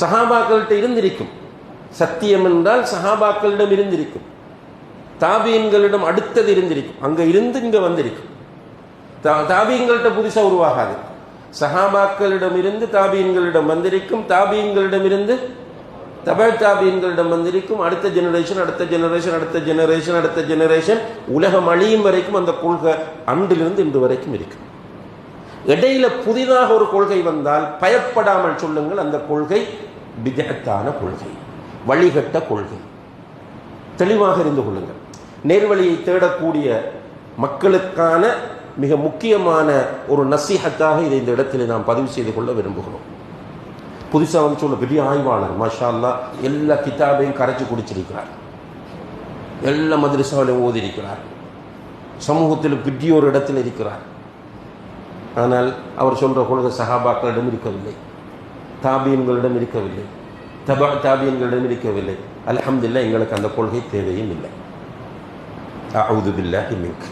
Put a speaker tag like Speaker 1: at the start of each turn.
Speaker 1: சஹாபாக்கள்கிட்ட இருந்திருக்கும். சத்தியம் என்றால் சஹாபாக்களிடம் இருந்திருக்கும். தாபியன்களிடம் அடுத்தது இருந்திருக்கும். அங்க இருந்து இங்க வந்திருக்கும். தா- தாபியங்கள்கிட்ட புதுசா உருவாகாது. சஹாபாக்களிடம் இருந்து தாபியன்களிடம் வந்திருக்கும் தாபியன்களிடமிருந்து இருந்து தாபியன்களிடம் வந்திருக்கும் அடுத்த ஜெனரேஷன் அடுத்த ஜெனரேஷன் அடுத்த ஜெனரேஷன் அடுத்த ஜெனரேஷன் உலகம் அழியும் வரைக்கும் அந்த கொள்கை அன்றிலிருந்து இன்று வரைக்கும் இருக்கும். இடையில புதிதாக ஒரு கொள்கை வந்தால் பயப்படாமல் சொல்லுங்கள் அந்த கொள்கை விதத்தான கொள்கை வழிகட்ட கொள்கை. தெளிவாக இருந்து கொள்ளுங்கள். நேர்வழியை தேடக்கூடிய மக்களுக்கான மிக முக்கியமான ஒரு நசீகத்தாக இதை இந்த இடத்தில் நாம் பதிவு செய்து கொள்ள விரும்புகிறோம். புதுசாக வந்து சொல்ல பெரிய ஆய்வாளர் மாஷா எல்லா கிதாபையும் கரைச்சி குடிச்சிருக்கிறார். எல்லா மதரசாவிலும் ஓதியிருக்கிறார். சமூகத்தில் பெரிய ஒரு இடத்தில் இருக்கிறார். ஆனால் அவர் சொல்கிற கொள்கை சஹாபாக்களிடம் இருக்கவில்லை. தாபியன்களிடம் இருக்கவில்லை. தபா தாபியன்களிடம் இருக்கவில்லை. அல்ஹம்துலில்லாஹ் எங்களுக்கு அந்த கொள்கை தேவையும் இல்லை. அவுது பில்லாஹி மின்க்.